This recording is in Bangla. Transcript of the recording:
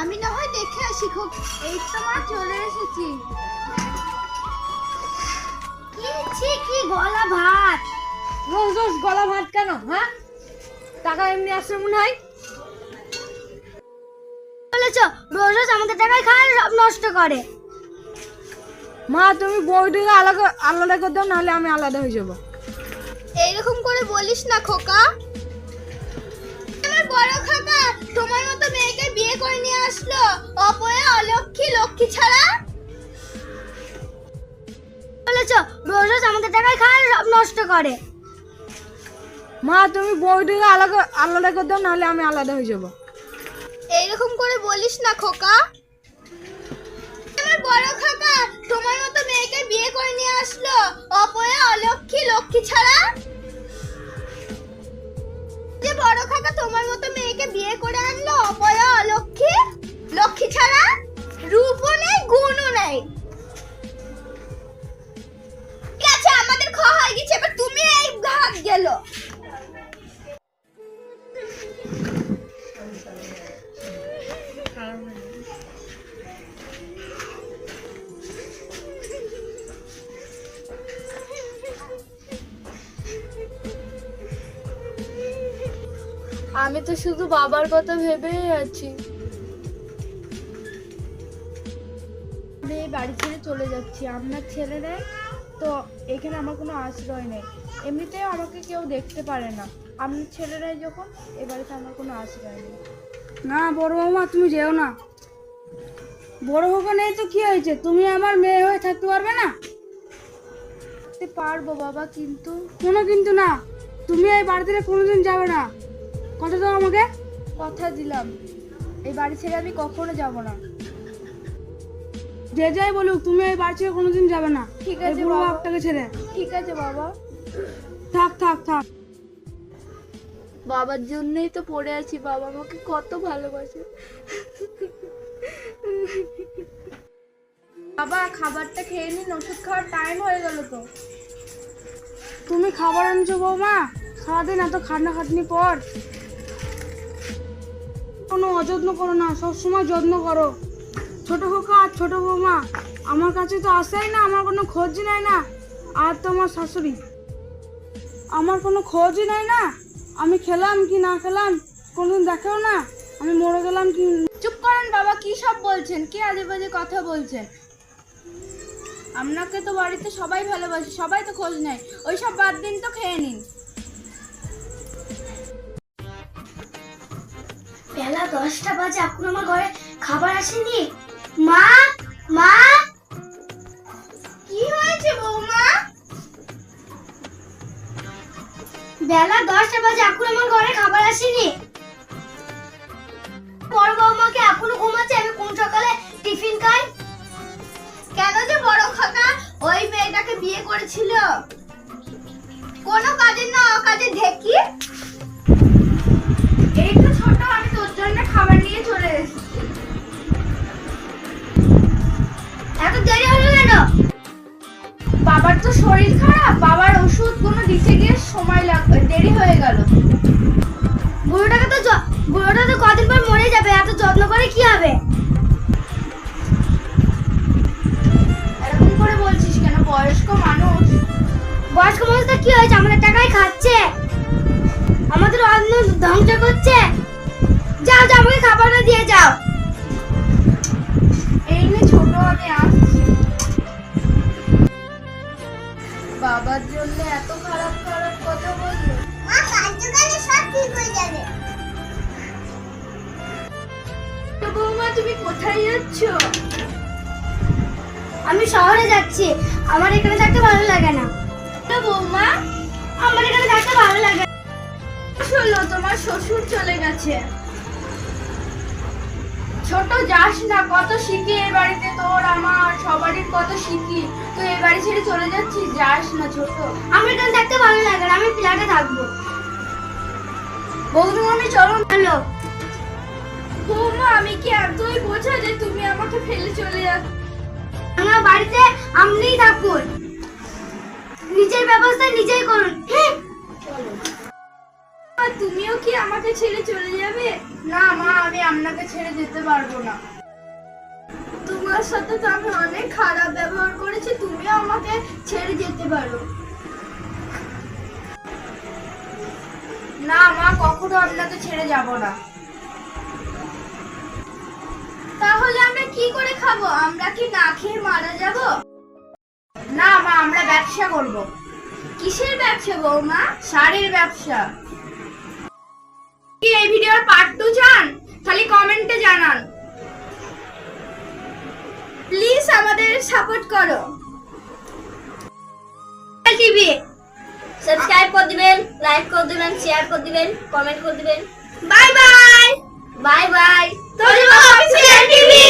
আমি না হয় দেখে আসি খুব। এই তো মা চলে এসেছি। কি ছি কি গলা ভাত? রোজ রোজ গলা ভাত কেন হ্যাঁ? টাকা এমনি আসছে মনে হয়? বলেছ রোজ রোজ আমাদের টাকায় খায় সব নষ্ট করে। মা তুমি বউটিকে আলাদা আলাদা করে দাও নাহলে আমি আলাদা হয়ে যাব। এইরকম করে বলিস না খোকা। আমার বড় খাকা তোমার মতো মেয়েকে বিয়ে করে নিয়ে আসলো। অপয়া অলক্ষী লক্ষ্মী ছাড়া। বলেছ রোজ রোজ আমাদের টাকায় খায় সব নষ্ট করে। মা তুমি বউটিকে আলাদা আলাদা করে দাও নাহলে আমি আলাদা হয়ে যাব। এইরকম করে বলিস না খোকা। তোমার মতো মেয়েকে বিয়ে করে নিয়ে আসলো। অপয়া অলক্ষী লক্ষ্মী ছাড়া? যে বড় খাকা তোমার মতো মেয়েকে বিয়ে করে আনলো, অপয়া অলক্ষী? লক্ষ্মী ছাড়া? রূপও নেই, গুণও নেই। আমি তো শুধু বাবার কথা ভেবেই আছি। আমি এই বাড়ি ছেড়ে চলে যাচ্ছি। আপনার ছেলে নেই তো এখানে আমার কোনো আশ্রয় নেই। এমনিতেও আমাকে কেউ দেখতে পারে না। আপনার ছেলেরাই যখন এ বাড়িতে আমার কোনো আশ্রয় নেই। না বড় বৌমা তুমি যেও না। বড় হোক নেই তো কি হয়েছে? তুমি আমার মেয়ে হয়ে থাকতে পারবে না? পারব বাবা কিন্তু কোনো কিন্তু না। তুমি এই বাড়ি থেকে কোনোদিন যাবে না। কথা দাও আমাকে। কথা দিলাম। এই বাড়ি ছেড়ে আমি কখনো যাব না। যে যাই বলুক তুমি এই বাড়ি থেকে কোনোদিন যাবে না। ঠিক আছে বাবা। বাপটাকে ছেড়ে। ঠিক আছে বাবা। থাক থাক থাক। বাবার জন্যই তো পড়ে আছি বাবা আমাকে কত ভালোবাসে। বাবা খাবারটা খেয়ে নিন ওষুধ খাওয়ার টাইম হয়ে গেল তো। তুমি খাবার আনছো বৌমা? সারাদিন এত খাটনা খাটনি পর। কোনো অযত্ন করো না, সবসময় যত্ন করো। ছোটো খোকা আর ছোট বৌমা, আমার কাছে তো আসেই না আমার কোনো খোঁজই নেয় না। আর তো আমার শাশুড়ি? আমার কোনো খোঁজই নেয় না। আমি খেলাম কি না খেলাম, কোনোদিন দেখেও না। আমি মরে গেলাম কি চুপ করেন বাবা, কি সব বলছেন? কি আজে বাজে কথা বলছেন? আপনাকে তো বাড়িতে সবাই ভালোবাসে, সবাই তো খোঁজ নেয়। ওই সব বাদ দিন তো খেয়ে নিন। বেলা দশটা বাজে এখন আমার ঘরে খাবার আসেনি? মা মা! কি হয়েছে বৌমা? বেলা দশটা বাজে এখন আমার ঘরে খাবার আসেনি? বড় বৌমাকে এখনও ঘুমাচ্ছে, আমি কোন সকালে টিফিন খাই? কেন যে বড় খাকা ওই মেয়েটাকে বিয়ে করেছিল। কোনো কাজের না অকাজে ঢেকি? জন্য খাবার নিয়ে চলে এসেছি। এত দেরি হলো কেন? বাবার তো শরীর খারাপ, বাবার ওষুধ কোনো দিতে গিয়ে সময় লাগবে, দেরি হয়ে গেল। বুড়োটাকে তো বুড়োটা তো কদিন পর মরে যাবে, এত যত্ন করে কি হবে? এরকম করে বলছিস কেন? বয়স্ক মানুষ। বয়স্ক মানুষটা কি হয়েছে? আমাদের টাকায় খাচ্ছে। আমাদের অন্ন ধ্বংস করছে। দিয়ে যাও। এই নে ছোট আমি আসছি। বাবার জন্য এত খারাপ খারাপ কথা বলল। মা কার্যকালে সব ঠিক হয়ে যাবে। বৌমা তুমি কোথায় যাচ্ছ? আমি শহরে যাচ্ছি। আমার এখানে থাকতে ভালো লাগে না। বৌমা আমার এখানে থাকতে ভালো লাগে না। হলো তোমার শ্বশুর চলে গেছে। ছোট যাস না কত শিখি এই বাড়িতে তোর আমার সবারই কত শিখি। তুই এই বাড়ি ছেড়ে চলে যাচ্ছিস? যাস না ছোট। আমার এখানে থাকতে ভালো লাগে না আমি ফ্ল্যাটে থাকব। বৌদি চলো হ্যালো বৌমা আমি কি এতই বোঝা যে তুমি আমাকে ফেলে চলে যাচ্ছ? আমার বাড়িতে আপনিই থাকুন। নিজের ব্যবস্থা নিজেই করুন। হ্যাঁ তুমিও কি আমাকে ছেড়ে চলে যাবে? না মা আমি আপনাকে ছেড়ে যেতে পারব না। তোমার সাথে তো আমি অনেক খারাপ ব্যবহার করেছি তুমিও আমাকে ছেড়ে যেতে পারো। না মা কখনো আপনাকে ছেড়ে যাব না। তাহলে আমরা কি করে খাব? আমরা কি না খেয়ে মারা যাব? না মা আমরা ব্যবসা করব। কিসের ব্যবসা বৌমা? শাড়ির ব্যবসা। কি এই ভিডিওর পার্ট টু চান? খালি কমেন্টে জানান। প্লিজ আমাদের সাপোর্ট করো। টিভি সাবস্ক্রাইব করে দিবেন লাইক করে দিবেন শেয়ার করে দিবেন কমেন্ট করে দিবেন। বাই বাই বাই বাই তোর টিভি